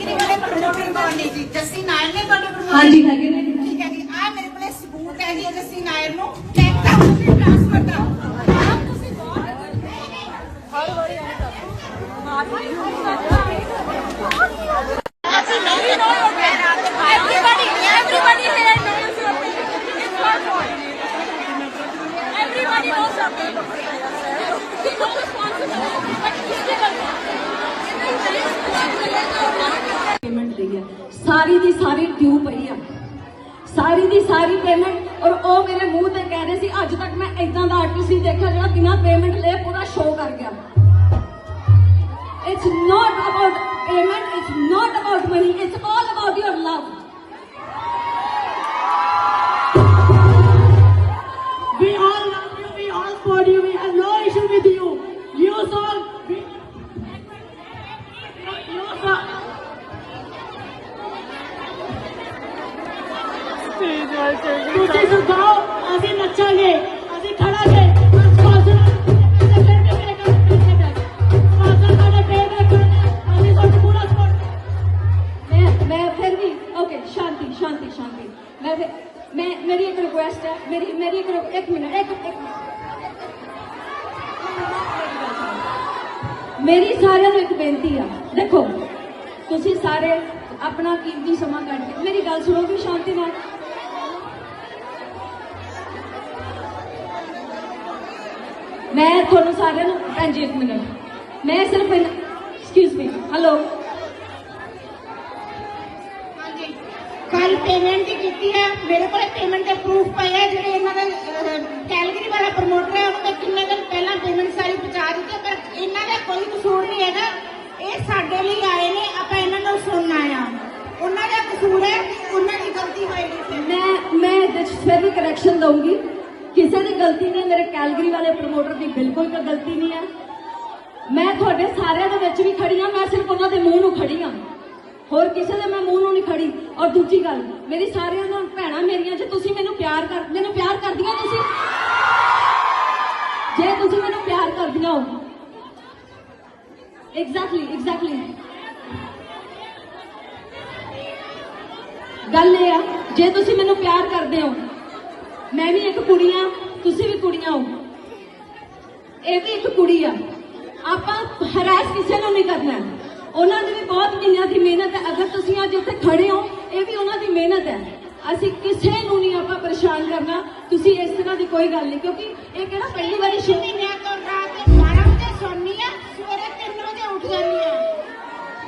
Calgary ਵਾਲੇ promoter ਕੌਣ ਨੇ ਜੀ ਜੱਸੀ ਨਾਇਰ ਨੇ ਤੁਹਾਡੇ ਪ੍ਰਮੋਟਰ ਹਾਂਜੀ ਹੈਗੇ ਨੇ ਠੀਕ ਹੈ ਜੀ ਆ ਮੇਰੇ ਕੋਲੇ ਸਬੂਤ ਹੈ ਜੀ ਜੱਸੀ ਨਾਇਰ ਨੂੰ ਚੈੱਕ ਦਾ ਤੁਸੀਂ ਟ੍ਰਾਂਸਫਰ ਦਾ ਆਪ ਤੁਸੀਂ ਅਸੀਂ ਨਹੀਂ no Everybody, everybody here knows your opinion. It's your fault. Everybody knows your opinion. ਸਾਰੀ ਦੀ ਸਾਰੀ ਡਿਊ ਪਈ ਆ। ਸਾਰੀ ਦੀ ਸਾਰੀ ਪੇਮੈਂਟ ਔਰ ਉਹ ਮੇਰੇ ਮੂੰਹ ਤੇ ਕਹਿ ਰਹੇ ਸੀ, ਅੱਜ ਤੱਕ ਮੈਂ ਇਦਾਂ ਦਾ ਆਰਟਿਸਟ ਨਹੀਂ ਦੇਖਿਆ ਜਿਹੜਾ ਬਿਨਾਂ ਪੇਮੈਂਟ ਲਏ ਪੂਰਾ ਸ਼ੋਅ ਕਰ ਗਿਆ। ਇਟਸ ਨਾਟ ਅਬਾਊਟ ਸਪੋਰਟ ਮੈਂ ਮੈਂ ਫਿਰ ਵੀ ਓਕੇ ਸ਼ਾਂਤੀ ਸ਼ਾਂਤੀ ਸ਼ਾਂਤੀ ਮੈਂ ਫਿਰ ਮੈਂ ਮੇਰੀ ਇੱਕ ਰਿਕੁਐਸਟ ਹੈ ਮੇਰੀ ਮੇਰੀ ਇੱਕ ਰਿਕ- ਇੱਕ ਮਿੰਟ ਇੱਕ ਇੱਕ ਮੇਰੀ ਸਾਰਿਆਂ ਨੂੰ ਇੱਕ ਬੇਨਤੀ ਆ ਦੇਖੋ ਤੁਸੀਂ ਸਾਰੇ ਆਪਣਾ ਕੀਮਤੀ ਸਮਾਂ ਕੱਢ ਕੇ ਮੇਰੀ ਗੱਲ ਸੁਣੋਗੇ ਸ਼ਾਂਤੀ ਨਾਲ ਮੈਂ ਤੁਹਾਨੂੰ ਸਾਰਿਆਂ ਨੂੰ ਭੈਣ ਜੀ ਇੱਕ ਮਿੰਟ। ਮੈਂ ਸਿਰਫ ਐਕਸਕਿਊਜ਼ ਮੀ ਹੈਲੋ ਹਾਂਜੀ। ਕੱਲ ਪੇਮੈਂਟ ਕੀਤੀ ਹੈ। ਮੇਰੇ ਕੋਲ ਪੇਮੈਂਟ ਦੇ ਪ੍ਰੂਫ ਪਏ ਹੈ ਜਿਹੜੇ ਇਹਨਾਂ ਦਾ ਕੈਲਗਰੀ ਵਾਲਾ ਪ੍ਰਮੋਟਰ ਹੈ ਉਹਨੂੰ ਕਿੰਨੇ ਦਿਨ ਪਹਿਲਾਂ ਪੇਮੈਂਟ ਸਾਰੀ ਪਹੁੰਚਾ ਦਿੱਤੀ ਪਰ ਇਹਨਾਂ ਦਾ ਕੋਈ ਕਸੂਰ ਨਹੀਂ ਹੈਗਾ। ਇਹ ਸਾਡੇ ਲਈ ਆਏ ਨੇ ਆਪਾਂ ਇਹਨਾਂ ਨੂੰ ਸੁਣਨਾ ਆ। ਉਹਨਾਂ ਦਾ ਕਸੂਰ ਹੈ ਉਹਨਾਂ ਦੀ ਗਲਤੀ ਹੋਏਗੀ। ਮੈਂ ਮੈਂ ਇਹਦੇ 'ਚ ਫਿਰ ਵੀ ਕਰੈਕਸ਼ਨ ਦਊਂਗੀ। ਗਲਤੀ ਨਹੀਂ ਮੇਰੇ ਕੈਲਗਰੀ ਵਾਲੇ ਪ੍ਰਮੋਟਰ ਦੀ ਬਿਲਕੁਲ ਕੋਈ ਗਲਤੀ ਨਹੀਂ ਹੈ ਮੈਂ ਤੁਹਾਡੇ ਸਾਰਿਆਂ ਦੇ ਵਿੱਚ ਵੀ ਖੜੀ ਹਾਂ ਮੈਂ ਸਿਰਫ ਉਹਨਾਂ ਦੇ ਮੂੰਹ ਨੂੰ ਖੜੀ ਹਾਂ ਹੋਰ ਕਿਸੇ ਦੇ ਮੈਂ ਮੂੰਹ ਨੂੰ ਨਹੀਂ ਖੜੀ। ਔਰ ਦੂਜੀ ਗੱਲ, ਮੇਰੀ ਸਾਰਿਆਂ ਨੂੰ ਭੈਣਾਂ ਮੇਰੀਆਂ, ਜੇ ਤੁਸੀਂ ਮੈਨੂੰ ਪਿਆਰ ਕਰ, ਮੈਨੂੰ ਪਿਆਰ ਕਰਦੀਆਂ ਤੁਸੀਂ? ਜੇ ਤੁਸੀਂ ਮੈਨੂੰ ਪਿਆਰ ਕਰਦੀਆਂ ਹੋ। ਐਗਜ਼ੈਕਟਲੀ ਐਗਜ਼ੈਕਟਲੀ ਗੱਲ ਇਹ ਆ, ਜੇ ਤੁਸੀਂ ਮੈਨੂੰ ਪਿਆਰ ਕਰਦੇ ਹੋ, ਮੈਂ ਵੀ ਇੱਕ ਕੁੜੀ ਆ। ਤੁਸੀਂ ਵੀ ਕੁੜੀਆਂ ਹੋ। ਇਹ ਵੀ ਇੱਕ ਕੁੜੀ ਆ। ਆਪਾਂ ਹਰਾਸ ਕਿਸੇ ਨੂੰ ਨਹੀਂ ਕਰਨਾ। ਉਹਨਾਂ ਦੀ ਵੀ ਬਹੁਤ ਮਹੀਨਿਆਂ ਦੀ ਮਿਹਨਤ ਹੈ। ਅਗਰ ਤੁਸੀਂ ਅੱਜ ਇੱਥੇ ਖੜੇ ਹੋ, ਇਹ ਵੀ ਉਹਨਾਂ ਦੀ ਮਿਹਨਤ ਹੈ। ਅਸੀਂ ਕਿਸੇ ਨੂੰ ਨਹੀਂ ਆਪਾਂ ਪਰੇਸ਼ਾਨ ਕਰਨਾ। ਤੁਸੀਂ ਇਸ ਤਰ੍ਹਾਂ ਦੀ ਕੋਈ ਗੱਲ ਨਹੀਂ। ਕਿਉਂਕਿ ਇਹ ਕਿਹੜਾ ਪਹਿਲੀ ਵਾਰੀ ਸ਼ੋ